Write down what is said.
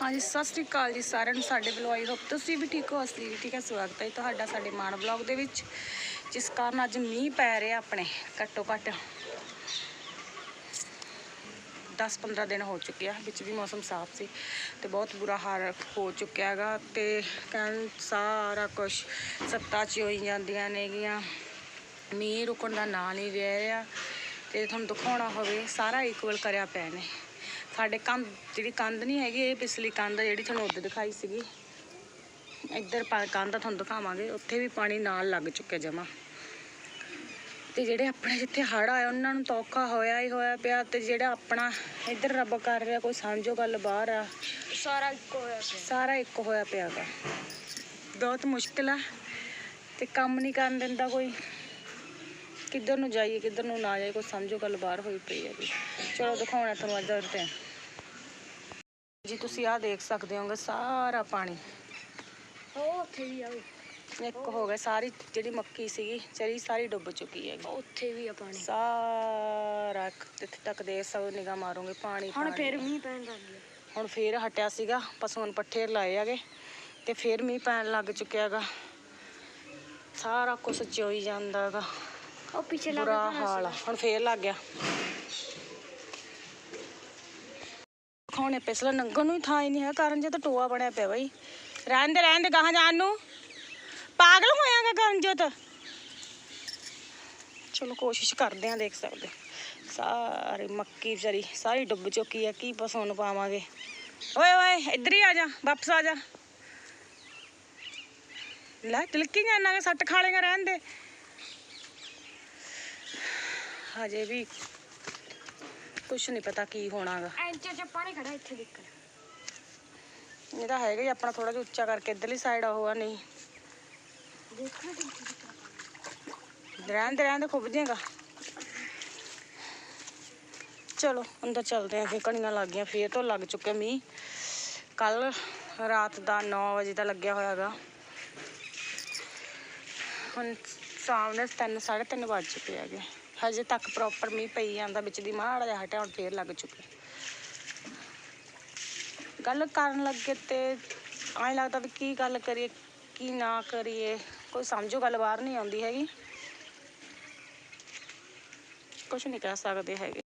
ਹਾਂਜੀ, ਸਤਿ ਸ੍ਰੀ ਅਕਾਲ ਜੀ ਸਾਰਿਆਂ ਨੂੰ, ਸਾਡੇ ਵੱਲੋਂ ਆਈ ਹੋਪ ਤੁਸੀਂ ਵੀ ਠੀਕ ਹੋ, ਅਸੀਂ ਵੀ ਠੀਕ ਹੈ, ਸਵਾਗਤ ਹੈ ਤੁਹਾਡਾ ਸਾਡੇ ਮਾਨ ਬਲੌਗ ਦੇ ਵਿੱਚ, ਜਿਸ ਕਾਰਨ ਅੱਜ ਮੀਂਹ ਪੈ ਰਿਹਾ ਆਪਣੇ, ਘੱਟੋ ਘੱਟ 10-15 ਦਿਨ ਹੋ ਚੁੱਕੇ ਆ, ਵਿੱਚ ਵੀ ਮੌਸਮ ਸਾਫ਼ ਸੀ ਤੇ ਬਹੁਤ ਬੁਰਾ ਹਾਲ ਹੋ ਚੁੱਕਿਆ ਹੈਗਾ ਤੇ ਕਹਿਣ ਸਾਰਾ ਕੁਝ ਸੱਤਾ 'ਚ ਹੋਈ ਜਾਂਦੀਆਂ ਨੇਗੀਆਂ। ਮੀਂਹ ਰੁਕਣ ਦਾ ਨਾਂ ਨਹੀਂ ਲੈ ਰਿਹਾ ਤੇ ਤੁਹਾਨੂੰ ਦਿਖਾਉਣਾ ਹੋਵੇ, ਸਾਰਾ ਇਕੁਅਲ ਕਰਿਆ ਪਿਆ ਨੇ। ਸਾਡੇ ਕੰਧ ਜਿਹੜੀ ਕੰਧ ਨਹੀਂ ਹੈਗੀ ਇਹ ਪਿਛਲੀ ਕੰਧ ਜਿਹੜੀ ਤੁਹਾਨੂੰ ਉੱਧਰ ਦਿਖਾਈ ਸੀਗੀ। ਇੱਧਰ ਕੰਧ ਤੁਹਾਨੂੰ ਦਿਖਾਵਾਂਗੇ। ਉੱਥੇ ਵੀ ਪਾਣੀ ਨਾਲ ਲੱਗ ਚੁੱਕਿਆ ਜਮਾ। ਤੇ ਜਿਹੜੇ ਆਪਣੇ ਜਿੱਥੇ ਹੜ੍ਹ ਆਇਆ ਉਹਨਾਂ ਨੂੰ ਤਾਂ ਔਖਾ ਹੋਇਆ ਹੀ ਹੋਇਆ ਪਿਆ ਤੇ ਜਿਹੜਾ ਆਪਣਾ ਇੱਧਰ ਰੱਬ ਕਰ ਰਿਹਾ ਕੋਈ ਸਮਝੋ ਗੱਲ ਬਾਹਰ ਆ ਸਾਰਾ ਇੱਕੋ ਹੋਇਆ ਪਿਆ। ਸਾਰਾ ਇੱਕ ਹੋਇਆ ਪਿਆ ਗਾ। ਬਹੁਤ ਮੁਸ਼ਕਿਲ ਆ ਤੇ ਕੰਮ ਨਹੀਂ ਕਰਨ ਦਿੰਦਾ ਕੋਈ। ਕਿੱਧਰ ਨੂੰ ਜਾਈਏ ਕਿੱਧਰ ਨੂੰ ਨਾ ਜਾਈਏ ਕੋਈ ਸਮਝੋ ਗੱਲ ਬਾਹਰ ਹੋਈ ਪਈ ਹੈ ਜੀ ਚਲੋ ਦਿਖਾਉਣਾ ਤੁਹਾਨੂੰ ਅੱਜ ਤੇ। ਜੀ ਤੁਸੀਂ ਆਹ ਦੇਖ ਸਕਦੇ ਹੋਗੇ ਸਾਰਾ ਪਾਣੀ। ਉਹ ਉੱਥੇ ਵੀ ਆ ਇੱਕ ਹੋ ਗਿਆ ਸਾਰੀ ਜਿਹੜੀ ਮੱਕੀ ਸੀਗੀ ਚਰੀ ਸਾਰੀ ਡੁੱਬ ਚੁੱਕੀ ਹੈ ਉੱਥੇ ਵੀ ਆ ਪਾਣੀ। ਸਾਰਾ ਜਿੱਥੇ ਤੱਕ ਦੇ ਸਭ ਨਿਗਾਹ ਮਾਰੋਗੇ ਪਾਣੀ ਹੁਣ ਫੇਰ ਮੀਂਹ ਪੈਣ ਲੱਗ ਗਿਆ। ਹੁਣ ਫੇਰ ਹਟਿਆ ਸੀਗਾ ਪਸ਼ੂਆਂ ਨੂੰ ਪੱਠੇ ਲਾਏ ਹੈਗੇ ਤੇ ਫੇਰ ਮੀਂਹ ਪੈਣ ਲੱਗ ਚੁੱਕਿਆ ਹੈਗਾ। ਸਾਰਾ ਕੁਝ ਚੋਈ ਜਾਂਦਾ ਹੈਗਾ। ਉਹ ਪਿੱਛੇ ਲੱਗ ਬੁਰਾ ਹਾਲ ਆ। ਹੁਣ ਫੇਰ ਲੱਗ ਗਿਆ। ਖਾਣੇ ਪਿਛਲਾ ਨੰਗਣ ਨੂੰ ਹੀ ਥਾਂ ਹੀ ਨਹੀਂ ਹੈ ਕਾਰਨ ਜੇ ਤਾਂ ਟੋਆ ਬਣਿਆ ਪਿਆ ਬਈ। ਰਹਿਣ ਦੇ ਰਹਿਣ ਦੇ ਗਾਹਾਂ ਜਾਣ ਨੂੰ। ਪਾਗਲ ਹੋਇਆਗਾ ਕਰਨਜੋਤ ਚਲੋ ਕੋਸ਼ਿਸ਼ ਕਰਦੇ ਆਂ ਦੇਖ ਸਕਦੇ। ਸਾਰੀ ਮੱਕੀ ਵਿਚਾਰੀ ਸਾਰੀ ਡੁੱਬ ਚੁੱਕੀ ਹੈ ਕੀ ਪਸੋਂ ਨੂੰ ਪਾਵਾਂਗੇ। ਓਏ ਓਏ ਇੱਧਰ ਹੀ ਆ ਜਾ ਵਾਪਸ ਆ ਜਾ। ਲੈ ਤਿਲਕੀ ਜਾਣਾ ਕਿ ਸੱਟ ਖਾ ਲੇਗਾ ਰਹਿਣ ਦੇ। ਹਜੇ ਵੀ ਕੁਛ ਨਹੀਂ ਪਤਾ ਕੀ ਹੋਣਾਗਾ। ਐਂਚੇ ਚ ਪਾਣੀ ਖੜਾ ਇੱਥੇ ਦਿੱਕਰ ਇਹ ਤਾਂ ਹੈਗਾ ਹੀ ਆਪਣਾ ਥੋੜਾ ਜਿਹਾ ਉੱਚਾ ਕਰਕੇ ਇੱਧਰਲੀ ਸਾਈਡ ਉਹ ਆ ਨਹੀਂ। ਦੇਖੋ ਰਹਿਣ ਦੇ ਖੁੱਬ ਜਾਏਗਾ ਚਲੋ ਅੰਦਰ ਚੱਲਦੇ ਆਂ ਫੇ ਕਣੀਆਂ ਲੱਗ ਗਈਆਂ ਫੇਰ ਤੋਂ ਲੱਗ ਚੁੱਕੇ ਮੀਂਹ। ਕੱਲ ਰਾਤ ਦਾ 9 ਵਜੇ ਦਾ ਲੱਗਿਆ ਹੋਇਆਗਾ। ਹੁਣ ਸ਼ਾਮ ਦੇ 3 3:30 ਵੱਜ ਚੁੱਕੇ ਹੈਗੇ। ਹਜੇ ਤੱਕ ਪ੍ਰੋਪਰ ਮੀਂਹ ਪਈ ਜਾਂਦਾ, ਵਿੱਚ ਦੀ ਮਾੜਾ ਜਿਹਾ ਹਟਿਆ, ਹੁਣ ਫੇਰ ਲੱਗ ਚੁੱਕੇ ਗੱਲ ਕਰਨ ਲੱਗੇ ਤੇ ਐਂ ਲੱਗਦਾ ਵੀ ਕੀ ਗੱਲ ਕਰੀਏ, ਕੀ ਨਾ ਕਰੀਏ, ਕੋਈ ਸਮਝੋ ਗੱਲ ਬਾਹਰ ਨਹੀਂ ਆਉਂਦੀ ਹੈਗੀ। ਕੁਝ ਨਹੀਂ ਕਹਿ ਸਕਦੇ ਹੈਗੇ।